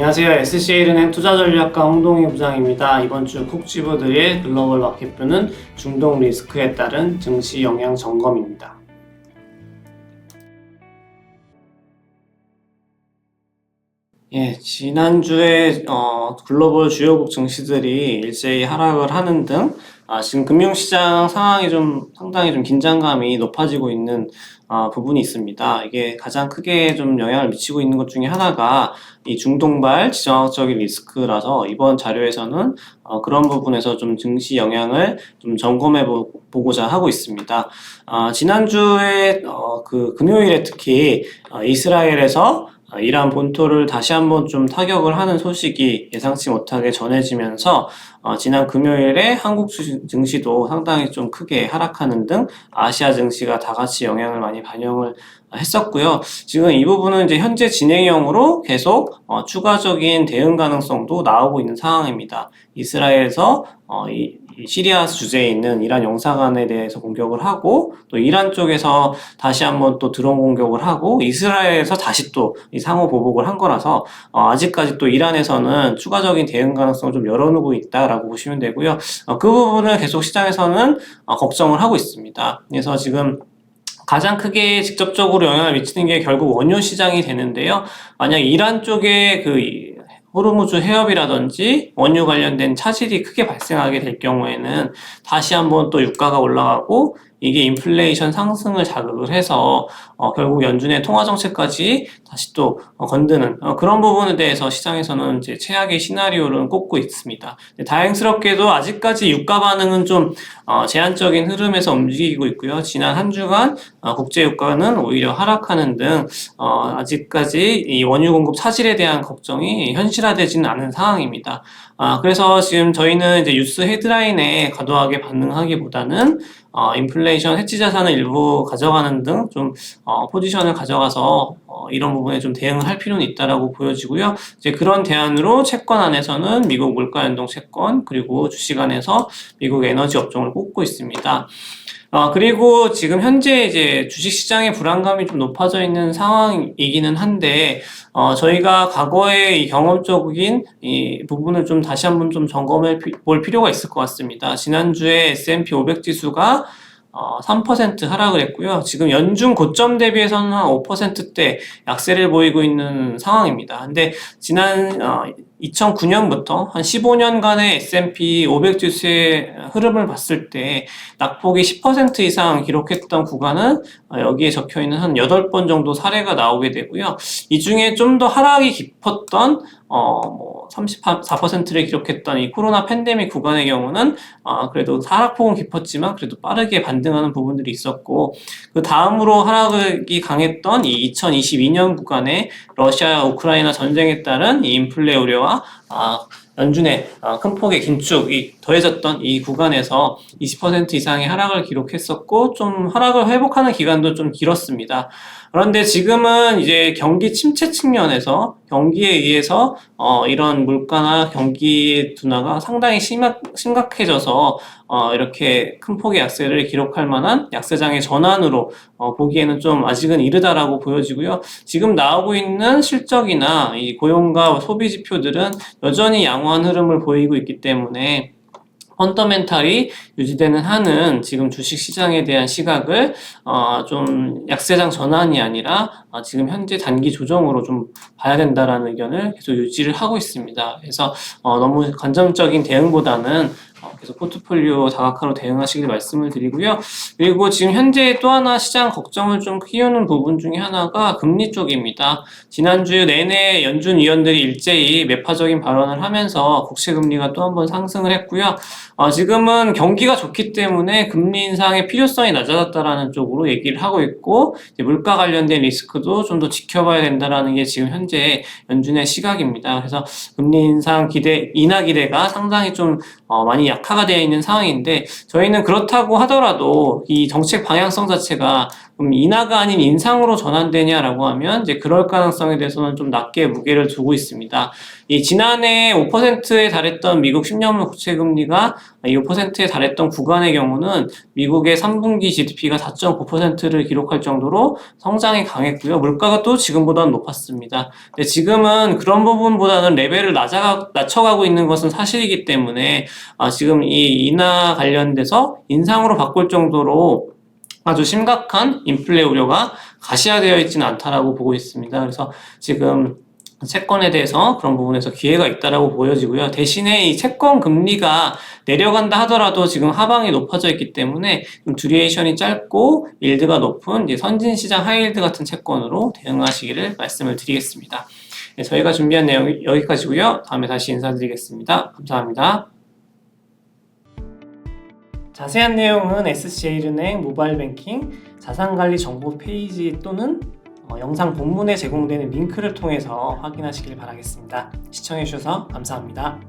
안녕하세요. SCL은행 투자전략가 홍동희 부장입니다. 이번 주콕 집어드릴 글로벌 마켓뷰는 중동 리스크에 따른 증시 영향 점검입니다. 예, 지난주에 어, 글로벌 주요국 증시들이 일제히 하락을 하는 등 아, 지금 금융시장 상황이 좀 상당히 좀 긴장감이 높아지고 있는 아, 부분이 있습니다. 이게 가장 크게 좀 영향을 미치고 있는 것 중에 하나가 이 중동발 지정학적인 리스크라서 이번 자료에서는 어, 그런 부분에서 좀 증시 영향을 좀 점검해 보, 보고자 하고 있습니다. 아, 지난주에 어, 그 금요일에 특히 어, 이스라엘에서 어, 이란 본토를 다시 한번 좀 타격을 하는 소식이 예상치 못하게 전해지면서 어, 지난 금요일에 한국 증시도 상당히 좀 크게 하락하는 등 아시아 증시가 다 같이 영향을 많이 반영을 했었고요. 지금 이 부분은 이제 현재 진행형으로 계속 어, 추가적인 대응 가능성도 나오고 있는 상황입니다. 이스라엘에서 어, 이, 이 시리아 주재에 있는 이란 영사관에 대해서 공격을 하고 또 이란 쪽에서 다시 한번 또 드론 공격을 하고 이스라엘에서 다시 또 이 상호 보복을 한 거라서 어, 아직까지 또 이란에서는 추가적인 대응 가능성을 좀 열어놓고 있다라고 보시면 되고요. 어, 그 부분을 계속 시장에서는 어, 걱정을 하고 있습니다. 그래서 지금 가장 크게 직접적으로 영향을 미치는 게 결국 원유 시장이 되는데요. 만약 이란 쪽에 그 이- 호르무즈 해협이라든지 원유 관련된 차질이 크게 발생하게 될 경우에는 다시 한번 또 유가가 올라가고 이게 인플레이션 상승을 자극을 해서 어, 결국 연준의 통화 정책까지 다시 또 어, 건드는 어, 그런 부분에 대해서 시장에서는 이제 최악의 시나리오를 꼽고 있습니다. 근데 다행스럽게도 아직까지 유가 반응은 좀 어, 제한적인 흐름에서 움직이고 있고요. 지난 한 주간 어, 국제 유가는 오히려 하락하는 등 어, 아직까지 이 원유 공급 차질에 대한 걱정이 현실화되지는 않은 상황입니다. 아, 그래서 지금 저희는 이제 뉴스 헤드라인에 과도하게 반응하기보다는 어, 인플레이션 해치 자산을 일부 가져가는 등좀 어, 포지션을 가져가서 어, 이런 부분에 좀 대응을 할 필요는 있다라고 보여지고요. 이제 그런 대안으로 채권 안에서는 미국 물가 연동 채권 그리고 주식 안에서 미국 에너지 업종을 꼽고 있습니다. 어, 그리고 지금 현재 이제 주식 시장의 불안감이 좀 높아져 있는 상황이기는 한데, 어, 저희가 과거에 이 경험적인 이 부분을 좀 다시 한번 좀 점검해 피- 볼 필요가 있을 것 같습니다. 지난주에 S&P 500 지수가 어, 3% 하락을 했고요. 지금 연중 고점 대비해서는 한 5%대 약세를 보이고 있는 상황입니다. 근데 지난 어, 2009년부터 한 15년간의 S&P 500 지수의 흐름을 봤을 때 낙폭이 10% 이상 기록했던 구간은 어, 여기에 적혀 있는 한 8번 정도 사례가 나오게 되고요. 이 중에 좀 더 하락이 깊었던 어, 뭐 34%를 기록했던 이 코로나 팬데믹 구간의 경우는 어, 그래도 하락폭은 깊었지만 그래도 빠르게 반등하는 부분들이 있었고 그 다음으로 하락이 강했던 이 2022년 구간에 러시아 우크라이나 전쟁에 따른 이 인플레 우려와 아, 연준의 아, 큰 폭의 긴축이 더해졌던 이 구간에서 20% 이상의 하락을 기록했었고 좀 하락을 회복하는 기간도 좀 길었습니다. 그런데 지금은 이제 경기 침체 측면에서 경기에 의해서 어, 이런 물가나 경기 둔화가 상당히 심각, 심각해져서 어, 이렇게 큰 폭의 약세를 기록할 만한 약세장의 전환으로 어, 보기에는 좀 아직은 이르다라고 보여지고요. 지금 나오고 있는 실적이나 이 고용과 소비 지표들은 여전히 양호한 흐름을 보이고 있기 때문에 펀더멘탈이 유지되는 한은 지금 주식 시장에 대한 시각을 어, 좀 약세장 전환이 아니라 어, 지금 현재 단기 조정으로 좀 봐야 된다라는 의견을 계속 유지를 하고 있습니다. 그래서 어, 너무 관점적인 대응보다는 어, 계속 포트폴리오 다각화로 대응하시길 말씀을 드리고요. 그리고 지금 현재 또 하나 시장 걱정을 좀 키우는 부분 중에 하나가 금리 쪽입니다. 지난주 내내 연준 위원들이 일제히 매파적인 발언을 하면서 국채 금리가 또 한 번 상승을 했고요. 어, 지금은 경기가 좋기 때문에 금리 인상의 필요성이 낮아졌다라는 쪽으로 얘기를 하고 있고 물가 관련된 리스크도 좀 더 지켜봐야 된다라는 게 지금 현재 연준의 시각입니다. 그래서 금리 인상 기대 인하 기대가 상당히 좀 어, 많이 약화가 되어 있는 상황인데 저희는 그렇다고 하더라도 이 정책 방향성 자체가 인하가 아닌 인상으로 전환되냐라고 하면 이제 그럴 가능성에 대해서는 좀 낮게 무게를 두고 있습니다. 이 지난해 5%에 달했던 미국 10년물 국채 금리가 이 5%에 달했던 구간의 경우는 미국의 3분기 GDP가 4.9%를 기록할 정도로 성장이 강했고요. 물가가 또 지금보다는 높았습니다. 근데 지금은 그런 부분보다는 레벨을 낮아가, 낮춰가고 있는 것은 사실이기 때문에 아, 지금 이 인하 관련돼서 인상으로 바꿀 정도로 아주 심각한 인플레 우려가 가시화되어 있지는 않다라고 보고 있습니다. 그래서 지금 채권에 대해서 그런 부분에서 기회가 있다라고 보여지고요. 대신에 이 채권 금리가 내려간다 하더라도 지금 하방이 높아져 있기 때문에 좀 듀레이션이 짧고 일드가 높은 선진 시장 하이일드 같은 채권으로 대응하시기를 말씀을 드리겠습니다. 네, 저희가 준비한 내용이 여기까지고요. 다음에 다시 인사드리겠습니다. 감사합니다. 자세한 내용은 SCA은행 모바일 뱅킹 자산관리 정보 페이지 또는 어, 영상 본문에 제공되는 링크를 통해서 확인하시길 바라겠습니다. 시청해주셔서 감사합니다.